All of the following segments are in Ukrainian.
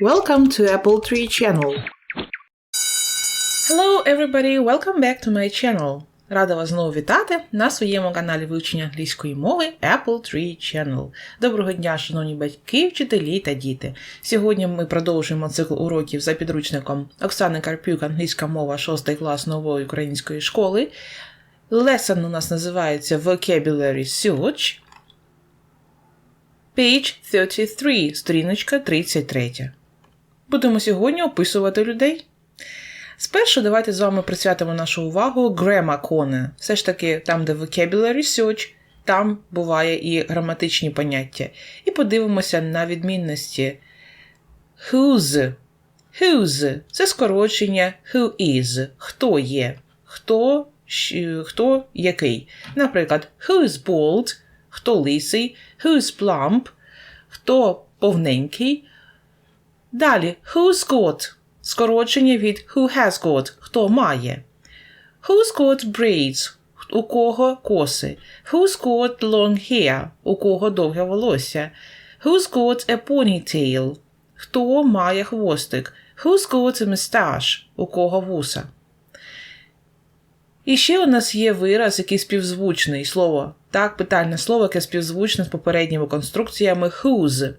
Welcome to Apple Tree Channel. Hello everybody, welcome back to my channel. Рада вас знову вітати на своєму каналі вивчення англійської мови Apple Tree Channel. Доброго дня, шановні батьки, вчителі та діти. Сьогодні ми продовжуємо цикл уроків за підручником Оксани Карпюк, англійська мова 6 клас нової української школи. Lesson у нас називається Vocabulary Search. Page 33, сторіночка 33. Будемо сьогодні описувати людей. Спершу давайте з вами присвятимо нашу увагу гремаконе. Все ж таки, там, де vocabulary search, там буває і граматичні поняття. І подивимося на відмінності. Whose. Whose – це скорочення who is. Хто є? Хто, хто який. Наприклад, who is bald, хто лисий, who is plump, хто повненький. Далі, who's got скорочення від who has got хто має. Who's got braids у кого коси. Who's got long hair у кого довге волосся. Who's got a ponytail хто має хвостик. Who's got a mustache у кого вуса. І ще у нас є вираз, який співзвучний слово. Так, питальне слово, яке співзвучне з попередніми конструкціями whose.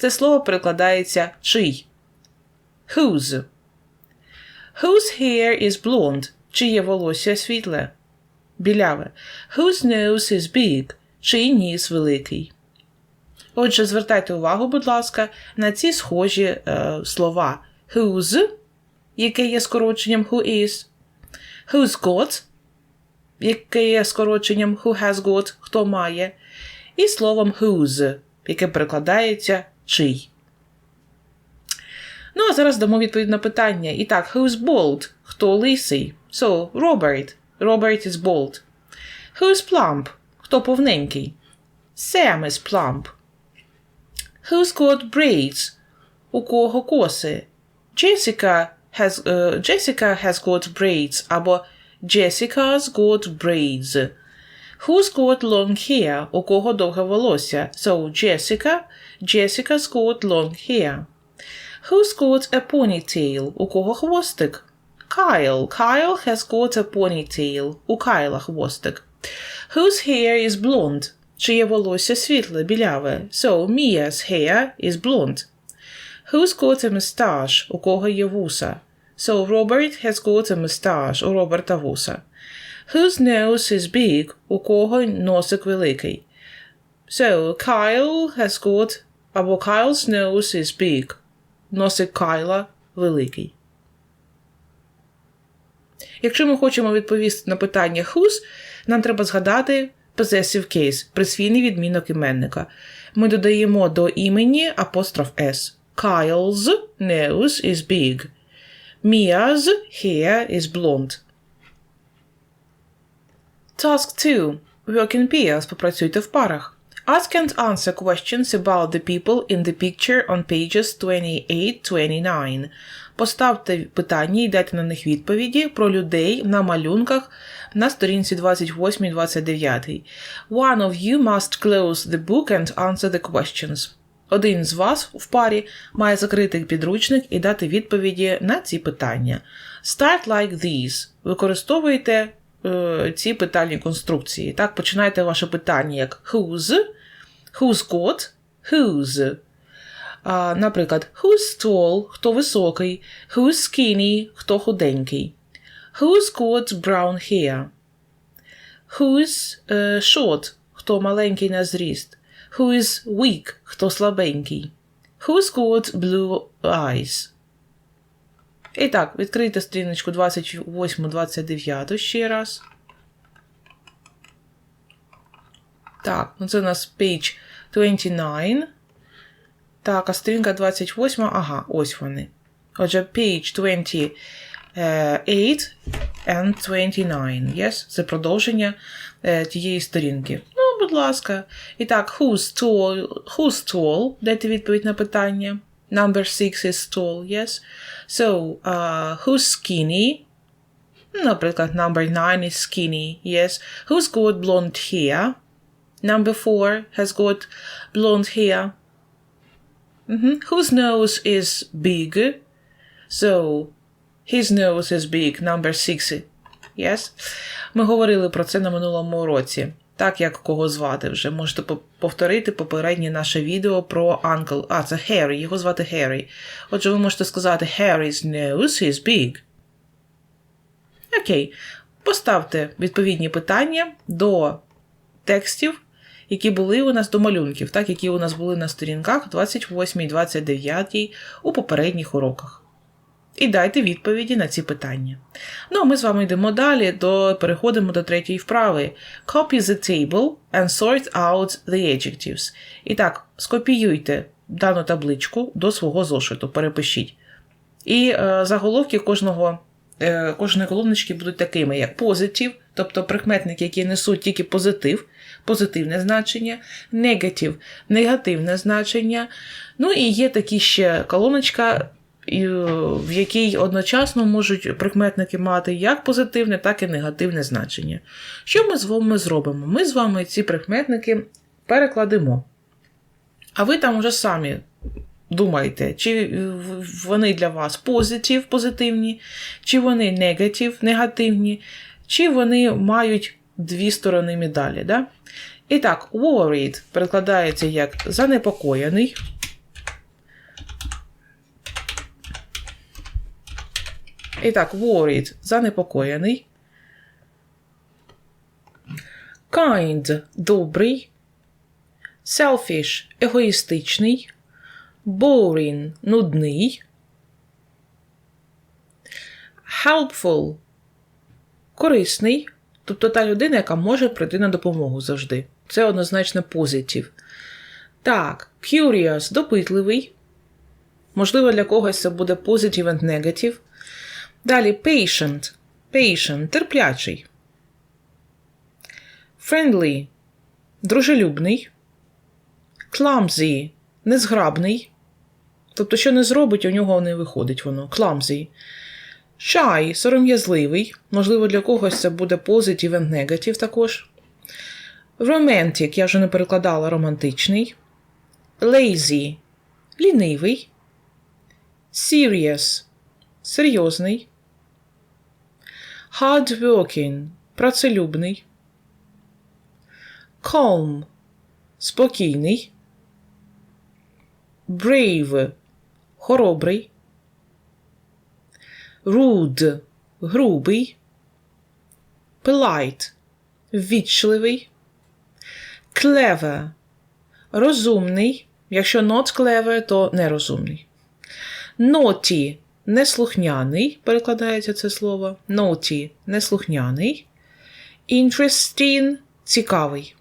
Це слово перекладається чий. Whose. Whose hair is blonde? Чиє волосся світле? Біляве. Whose nose is big? Чий ніс великий? Отже, звертайте увагу, будь ласка, на ці схожі е, слова. Whose, яке є скороченням who is. Who's got, яке є скороченням who has got, хто має. І словом whose, яке перекладається чий. Ну, а зараз дамо відповідь на питання. І так, who's bald? Хто лисий? So, Robert. Robert is bald. Who's plump? Хто повненький? Sam is plump. Who's got braids? У кого коси? Jessica has, uh, Jessica has got braids або Jessica's got braids. Who's got long hair? У кого довге волосся? So, Jessica, Jessica's got long hair. Who's got a ponytail? У кого хвостик? Kyle. Kyle has got a ponytail. У Кайла хвостик. Whose hair is blonde? Чиє волосся світле, біляве. So, Mia's hair is blonde. Who's got a mustache? У кого є вуса? So, Robert has got a mustache. У Роберта вуса. Whose nose is big? У кого носик великий? So, Kyle has got або Kyle's nose is big носик Кайла великий. Якщо ми хочемо відповісти на питання whose, нам треба згадати possessive case, присвійний відмінок іменника. Ми додаємо до імені апостроф S. Kyle's nose is big. Mia's hair is blonde. Task 2. Work in pairs. Попрацюйте в парах. Ask and answer questions about the people in the picture on pages 28-29. Поставте питання і дайте на них відповіді про людей на малюнках на сторінці 28-29. One of you must close the book and answer the questions. Один з вас в парі має закрити підручник і дати відповіді на ці питання. Start like these. Використовуйте е, ці питальні конструкції. Так, починайте ваше питання як whose, who's got, whose. А, Наприклад, who's tall, хто високий, who's skinny, хто худенький. Who's got brown hair? Who's uh, short, хто маленький на зріст. Who is weak, хто слабенький. Who's got blue eyes? І так, відкрийте стріночку 28-29 ще раз. Так, ну це у нас page 29. Так, а сторінка 28. Ага, ось вони. Отже, page 28 and 29. Yes? Це продовження е, тієї сторінки. Ну, будь ласка. І так, who's tall? Who's tall? Дайте відповідь на питання. Number 6 is tall, yes? So, uh, who's skinny? Наприклад, number 9 is skinny, yes? Who's got blonde hair? Number 4 has got blonde hair. Мгм. Whose nose is big? So, his nose is big, number six. Yes? Ми говорили про це на минулому уроці. Так, як кого звати вже. Можете повторити попереднє наше відео про Uncle. А, це Harry, його звати Harry. Отже, ви можете сказати Harry's nose is big. Окей. Поставте відповідні питання до текстів, які були у нас до малюнків, так, які у нас були на сторінках 28 і 29 у попередніх уроках. І дайте відповіді на ці питання. Ну, а ми з вами йдемо далі, до, переходимо до третьої вправи. Copy the table and sort out the adjectives. І так, скопіюйте дану табличку до свого зошиту, перепишіть. І е, заголовки кожного, е, кожної колоночки будуть такими, як позитив, тобто прикметники, які несуть тільки позитив, позитивне значення, негатив, негативне значення. Ну і є такі ще колоночка, і, е, в якій одночасно можуть прикметники мати як позитивне, так і негативне значення. Що ми з вами зробимо? Ми з вами ці прикметники перекладемо. А ви там уже самі думаєте, чи вони для вас позитив, позитивні, чи вони негатив, негативні, чи вони мають дві сторони медалі. Да? І так, worried перекладається як занепокоєний. І так, worried занепокоєний. Kind добрий. Selfish егоїстичний. Boring нудний. Helpful корисний. Тобто та людина, яка може прийти на допомогу завжди. Це однозначно позитив. Так, curious допитливий. Можливо, для когось це буде positive and negative. Далі patient. Patient терплячий. Friendly дружелюбний. Clumsy незграбний. Тобто, що не зробить, у нього не виходить воно. Clumsy. Shy сором'язливий. Можливо, для когось це буде positive and negative також. Romantic, я вже не перекладала романтичний. Lazy лінивий. Serious серйозний. Hardworking працелюбний. Calm спокійний. Brave хоробрий. Rude грубий. Polite ввічливий. Clever розумний. Якщо not clever, то нерозумний. Naughty неслухняний, перекладається це слово. Naughty неслухняний. Interesting цікавий.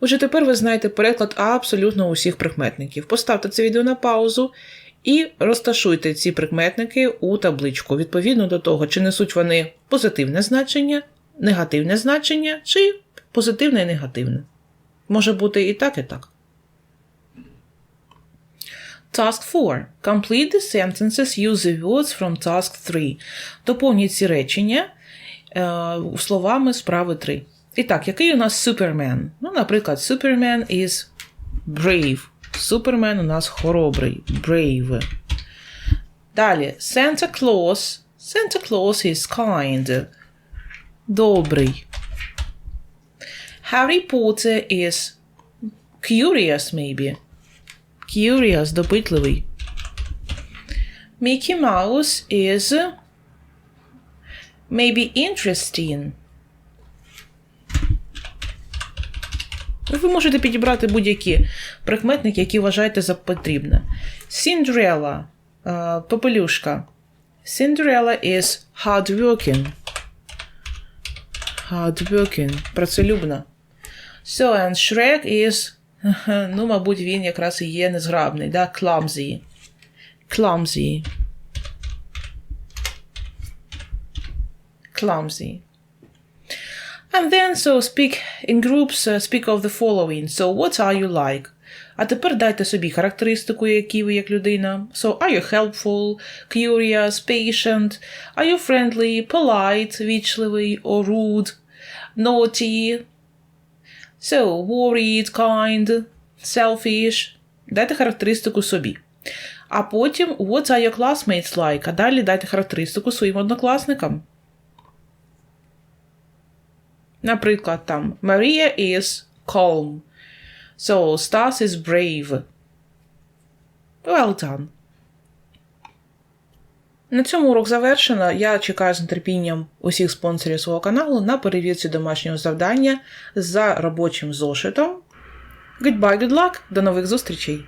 Отже, тепер ви знаєте переклад абсолютно усіх прикметників. Поставте це відео на паузу і розташуйте ці прикметники у табличку відповідно до того, чи несуть вони позитивне значення, негативне значення, чи позитивне і негативне. Може бути і так, і так. Task 4. Complete the sentences, the words from task 3. Доповніть ці речення е, словами справи 3. І так, який у нас Superman? Ну, наприклад, Superman is brave. Супермен у нас хоробрий. Brave. Далі, Santa Claus. Santa Claus is kind. Добрий. Harry Potter is curious, maybe. Curious, допитливий. Mickey Mouse is maybe interesting. Ви можете підібрати будь-які прикметники, які вважаєте за потрібне. Cinderella е, попелюшка. Cinderella is hardworking. Hardworking. Працелюбна. So, and Shrek is. Ну, мабуть, він якраз і є незграбний, да? Clumsy. Clumsy. Clumsy. And then, so speak in groups, uh, speak of the following. So, what are you like? А тепер дайте собі характеристику, які ви як людина. So, are you helpful, curious, patient? Are you friendly, polite, вічливий, or rude, naughty? So, worried, kind, selfish, Дайте характеристику собі. А потім What are your classmates like? А далі дайте характеристику своїм однокласникам. Наприклад, там Maria is calm. So Stas is brave. Well done. На цьому урок завершено. Я чекаю з нетерпінням усіх спонсорів свого каналу на перевірці домашнього завдання за робочим зошитом. Goodbye, good luck, до нових зустрічей!